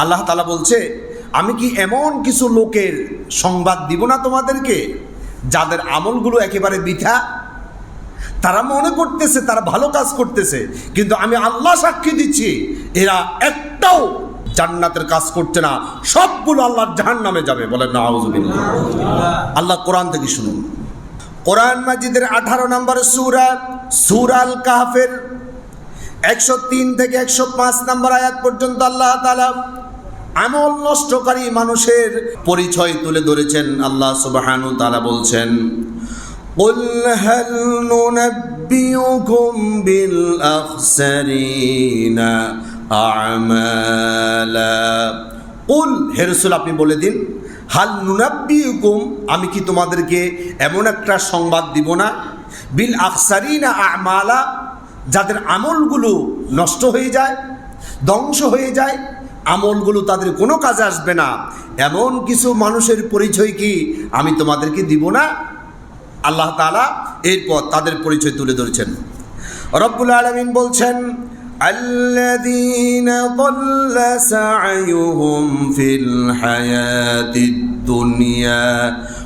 আল্লাহ তালা বলছে, আমি কি এমন কিছু লোকের সংবাদ দিব না তোমাদেরকে যাদের আমলগুলো একেবারে বৃথা? তারা মনে করতেছে, তারা ভালো কাজ করতেছে, কিন্তু আমি আল্লাহ সাক্ষী দিচ্ছি, এরা একটাও জান্নাতের কাজ করছে না, সবগুলো আল্লাহর জাহান নামে যাবে বলেন না আল্লাহ কোরআন থেকে শুনুন। কোরআন মাজিদের আঠারো নম্বর সুরা, সুরাল কাহাফের একশো তিন থেকে একশো পাঁচ নম্বর আয়াত পর্যন্ত আল্লাহ তালা আমল নষ্টকারী মানুষের পরিচয় তুলে ধরেছেন আল্লাহ সুবাহানু তালা বলছেন قل هل ننبئكم بالأخسرين أعمالا قل হে রসুল আপনি বলে দিন হাল নুনাব্বিউকুম আমি কি তোমাদেরকে এমন একটা সংবাদ দিব না বিল আখসারিনা আমালা যাদের আমলগুলো নষ্ট হয়ে যায় ধ্বংস হয়ে যায় আমলগুলো তাদের কোনো কাজে আসবে না। এমন কিছু মানুষের পরিচয় কি আমি তোমাদেরকে দিব না? আল্লাহ তালা এরপর তাদের পরিচয় তুলে ধরেছেন। রব্বুল আলমিন বলছেন الذين ضل سعيهم في الحياة الدنيا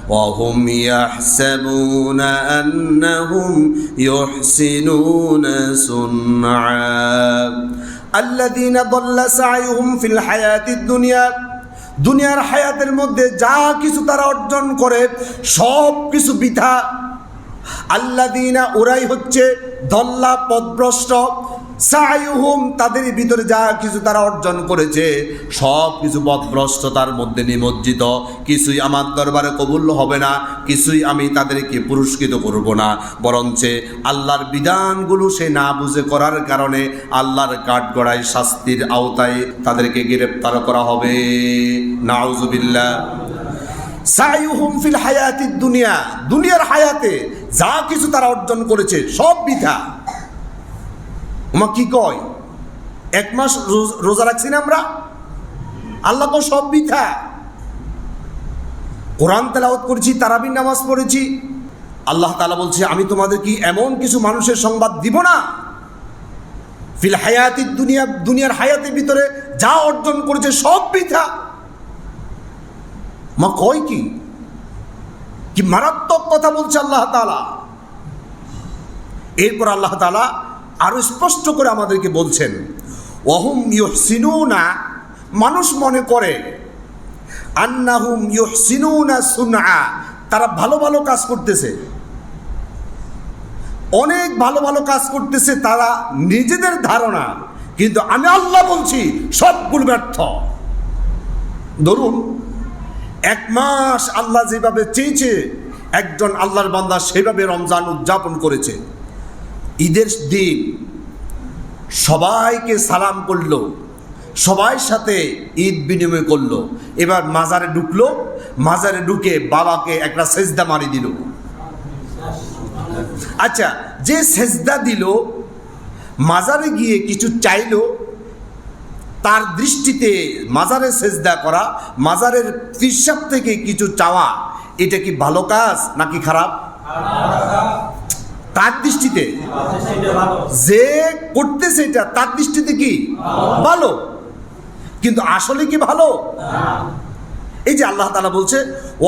وهم يحسبون أنهم يحسنون صنعا আল্লাদিন ফিল হায়াতির দুনিয়া। দুনিয়ার হায়াতের মধ্যে যা কিছু তারা অর্জন করে, সব কিছু বৃথা। আল্লাদিনা ওরাই হচ্ছে দল্লা পদভ্রষ্ট। সাইহুম, তাদের ভিতরে যা কিছু তারা অর্জন করেছে, সব কিছু পথভ্রষ্টতার মধ্যে নিমজ্জিত। কিছুই আমার দরবারে কবুল হবে না, কিছুই আমি তাদেরকে পুরস্কৃত করব না। বরঞ্চে আল্লাহর বিধানগুলো সে না বুঝে করার কারণে আল্লাহর কাঠগড়ায় শাস্তির আওতায় তাদেরকে গ্রেপ্তার করা হবে। নাউজুবিল্লাহ। সাইহুম ফিল হায়াতির দুনিয়া। দুনিয়ার হায়াতে যা কিছু তারা অর্জন করেছে, সব বিধা ওমা কি কয়? এক মাস রোজা রাখছি না আমরা? আল্লাহ তো সব বিধা কোরআন তেলাওত করেছি, তারাবির নামাজ পড়েছি। আল্লাহ তালা বলছে, আমি তোমাদের কি এমন কিছু মানুষের সংবাদ দিব না? ফিল হায়াতির দুনিয়া দুনিয়ার হায়াতের ভিতরে যা অর্জন করেছে সব বিধা মা কয় কি? কি মারাত্মক কথা বলছে আল্লাহ তালা এরপর আল্লাহ তালা আরও স্পষ্ট করে আমাদেরকে বলছেন, ওহুম ইউহসিনুনা মানুষ মনে করে, আন্নাহুম ইউহসিনুনা সুনা তারা ভালো ভালো কাজ করতেছে। অনেক ভালো ভালো কাজ করতেছে তারা নিজেদের ধারণা, কিন্তু আমি আল্লাহ বলছি, সবগুলো ব্যর্থ। ধরুন, এক মাস আল্লাহ যেভাবে চেয়েছে, একজন আল্লাহর বান্দা সেভাবে রমজান উদযাপন করেছে। ঈদের দিন সবাইকে সালাম করল, সবাই সাথে ঈদ বিনিময় করল। এবার মাজারে ঢুকলো, মাজারে ঢুকে বাবাকে একটা সেজদা মারি দিল। আচ্ছা যে সেজদা দিল, মাজারে গিয়ে কিছু চাইলো, তার দৃষ্টিতে মাজারে সেজদা করা, মাজারের পিসাব থেকে কিছু চাওয়া, এটা কি ভালো কাজ নাকি খারাপ? তার দৃষ্টিতে। যে করতেছে এটা, তার দৃষ্টিতে কি? ভালো। কিন্তু আসলে কি ভালো? এই যে আল্লাহ তালা বলছে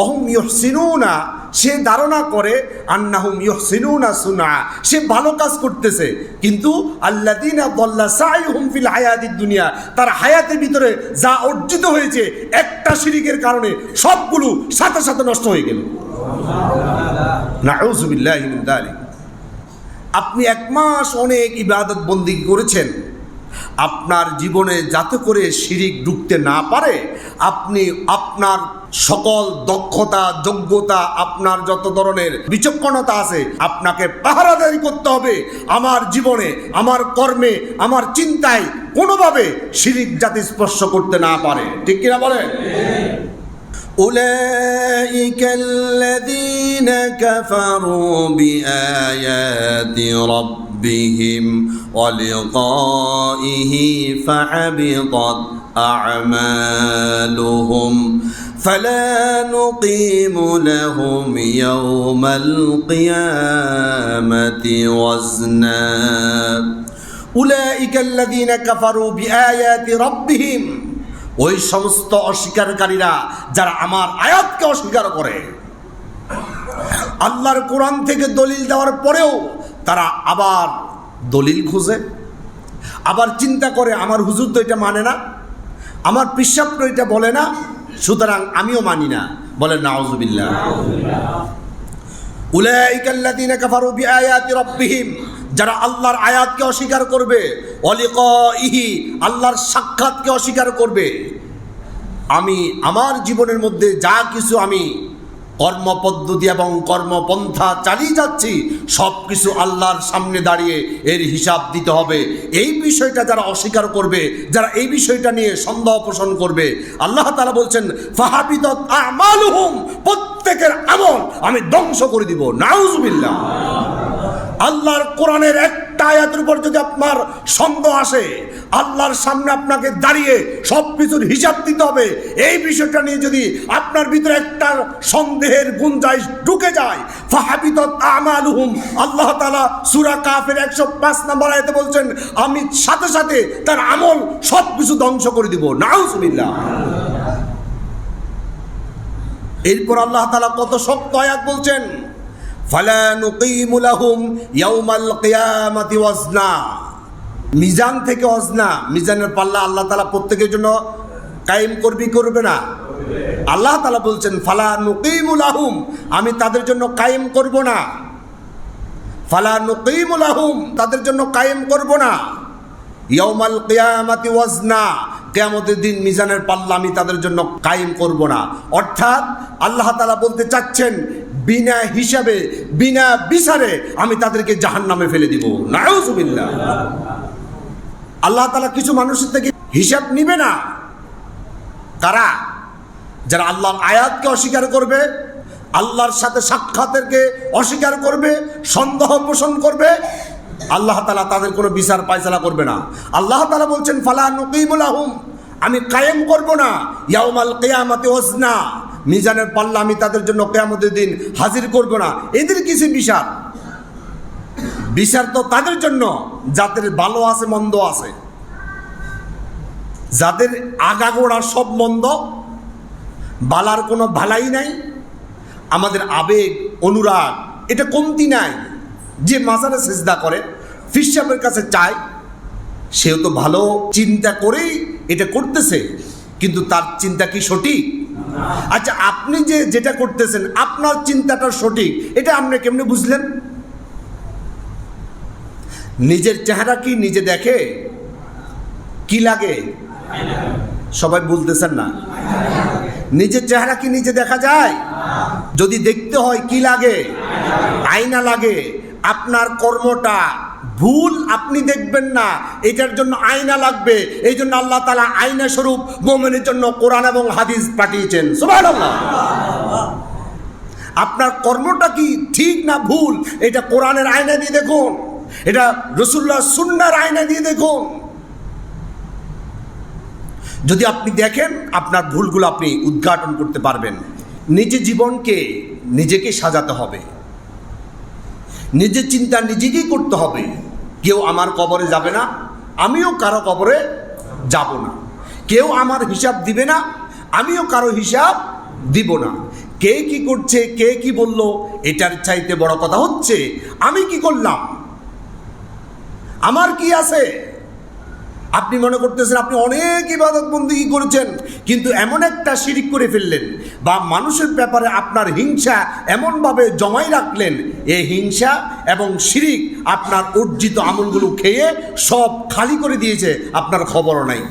ওহম ইহসিনুনা সে ধারণা করে, আন্নাহুম ইহসিনুনা সুনা সে ভালো কাজ করতেছে। কিন্তু আল্লাদিনা বল্লা সাইহুম ফিল হায়াতির দুনিয়া, তার হায়াতের ভিতরে যা অর্জিত হয়েছে একটা শিরিকের কারণে সবগুলো সাথে সাথে নষ্ট হয়ে গেল। নাউজুবিল্লাহি মিন যালিক আপনি এক মাস অনেক ইবাদত বন্দি করেছেন। আপনার জীবনে যাতে করে শিরিক ঢুকতে না পারে, আপনি আপনার সকল দক্ষতা, যোগ্যতা, আপনার যত ধরনের বিচক্ষণতা আছে, আপনাকে পাহারাদারি করতে হবে। আমার জীবনে, আমার কর্মে, আমার চিন্তায় কোনোভাবে শিরিক জাতি স্পর্শ করতে না পারে। ঠিক কিনা বলেন? أولئك الذين كفروا بآيات ربهم ولقائه فحبطت أعمالهم فلا نقيم لهم يوم القيامة وزنا. أولئك الذين كفروا بآيات ربهم ওই সমস্ত অস্বীকারীরা যারা আমার আয়াতকে অস্বীকার করে, আল্লাহর কোরআন থেকে দলিল দেওয়ার পরেও তারা আবার দলিল খুঁজে, আবার চিন্তা করে আমার হুজুর তো এটা মানে না, আমার পিসাব তো এটা বলে না, সুতরাং আমিও মানি না। বলেন, নাউজুবিল্লাহ। উলাইকাল্লাযীনা কাফারু বিআয়াতি রাব্বিহিম। যারা আল্লাহর আয়াতকে অস্বীকার করবে অলিক ইহি আল্লাহর সাক্ষাৎকে অস্বীকার করবে। আমি আমার জীবনের মধ্যে যা কিছু আমি কর্মপদ্ধতি এবং কর্মপন্থা চালিয়ে যাচ্ছি সব কিছু আল্লাহর সামনে দাঁড়িয়ে এর হিসাব দিতে হবে। এই বিষয়টা যারা অস্বীকার করবে, যারা এই বিষয়টা নিয়ে সন্দেহ পোষণ করবে, আল্লাহ তারা বলছেন আমালুহুম, প্রত্যেকের আমল আমি ধ্বংস করে দিব। নাউজুবিল্লাহ। আল্লাহর কোরআনের একটা আয়াতের উপর যদি আপনার সন্দেহ আসে, আল্লাহর সামনে আপনাকে দাঁড়িয়ে সব কিছুর হিসাব দিতে হবে, এই বিষয়টা নিয়ে যদি আপনার ভিতরে একটা সন্দেহের গুঞ্জাইশ ঢুকে যায় ফাহাবিত আমালুহুম, আল্লাহ তালা সুরা কাফের 105 নম্বর আয়াতে বলছেন, আমি সাথে সাথে তার আমল সব কিছু ধ্বংস করে দিব। নাউজুবিল্লাহ। এরপর আল্লাহ তালা কত শক্ত আয়াত বলছেন মিজান থেকে অজনা মিজানের পাল্লা আল্লাহ তাআলা প্রত্যেকের জন্য কায়েম করবি, করবে না। আল্লাহ তাআলা বলছেন, ফালা নুকিমু লাহুম, আমি তাদের জন্য কায়েম করব না। ফালা নুকিমু লাহুম, তাদের জন্য কায়েম করব না। ইয়াউমাল কিয়ামাতি ওয়াজনা, কেয়ামতের দিন মিজানের পাল্লা আমি তাদের জন্য কায়েম করব না। অর্থাৎ আল্লাহ তাআলা বলতে চাচ্ছেন বিনা হিসাবে, বিনা বিচারে আমি তাদেরকে জাহান নামে ফেলে দিব। নাউজুবিল্লাহ। আল্লাহ তালা কিছু মানুষের থেকে হিসাব নিবে না। কারা? যারা আল্লাহর আয়াতকে অস্বীকার করবে, আল্লাহর সাথে সাক্ষাতেরকে অস্বীকার করবে, সন্দেহ পোষণ করবে, আল্লাহ তালা তাদের কোনো বিচার পায়সালা করবে না। আল্লাহ তালা বলছেন, ফালা নকিমুল আহুম আমি কায়েম করব না। ইয়াউমাল কেয়ামাতে ওজনা মিজানের পাল্লা আমি তাদের জন্য কেয়ামতের দিন হাজির করব না। এদের কিছু বিচার? বিচার তো তাদের জন্য, যাদের ভালো আছে, মন্দ আছে। যাদের আগাগোড়া সব মন্দ, বালার কোনো ভালাই নাই। আমাদের আবেগ, অনুরাগ, এটা কমতি নাই। যে মাজারে সেজদা করে ফিসাবের কাছে চায়, সেও তো ভালো চিন্তা করেই এটা করতেছে। কিন্তু তার চিন্তা কি সঠিক? আচ্ছা আপনি যে যেটা করতেছেন, আপনার চিন্তাটা সঠিক, এটা আপনি কেমনি বুঝলেন? নিজের চেহারা কি নিজে দেখে? কি লাগে? সবাই বলতেছেন না। নিজের চেহারা কি নিজে দেখা যায়? যদি দেখতে হয়, কি লাগে? আয়না লাগে। আপনার কর্মটা ভুল আপনি দেখবেন না। এটার জন্য আয়না লাগবে। এই জন্য আল্লাহ তালা আয়না স্বরূপ মোমেনের জন্য কোরআন এবং হাদিস পাঠিয়েছেন। আপনার কর্মটা কি ঠিক না ভুল? এটা কোরআনের আয়না দিয়ে দেখুন। এটা রসুল্লাহ সুন্নার আয়না দিয়ে দেখুন। যদি আপনি দেখেন, আপনার ভুলগুলো আপনি উদ্ঘাটন করতে পারবেন। নিজের জীবনকে নিজেকে সাজাতে হবে। নিজের চিন্তা নিজেকেই করতে হবে। কেউ আমার কবরে যাবে না, আমিও কারও কবরে যাব না। কেউ আমার হিসাব দিবে না, আমিও কারও হিসাব দিব না। কে কি করছে, কে কি বলল, এটার চাইতে বড় কথা হচ্ছে, আমি কি করলাম? আমার কি আছে? আপনি মনে করতেছেন আপনি অনেক ইবাদত বন্দী করেছেন, কিন্তু এমন একটা শিরিক করে ফেললেন বা মানুষের ব্যাপারে আপনার হিংসা এমনভাবে জমাই রাখলেন, এ হিংসা এবং শিরিক আপনার অর্জিত আমলগুলো খেয়ে সব খালি করে দিয়েছে, আপনার খবরও নাই।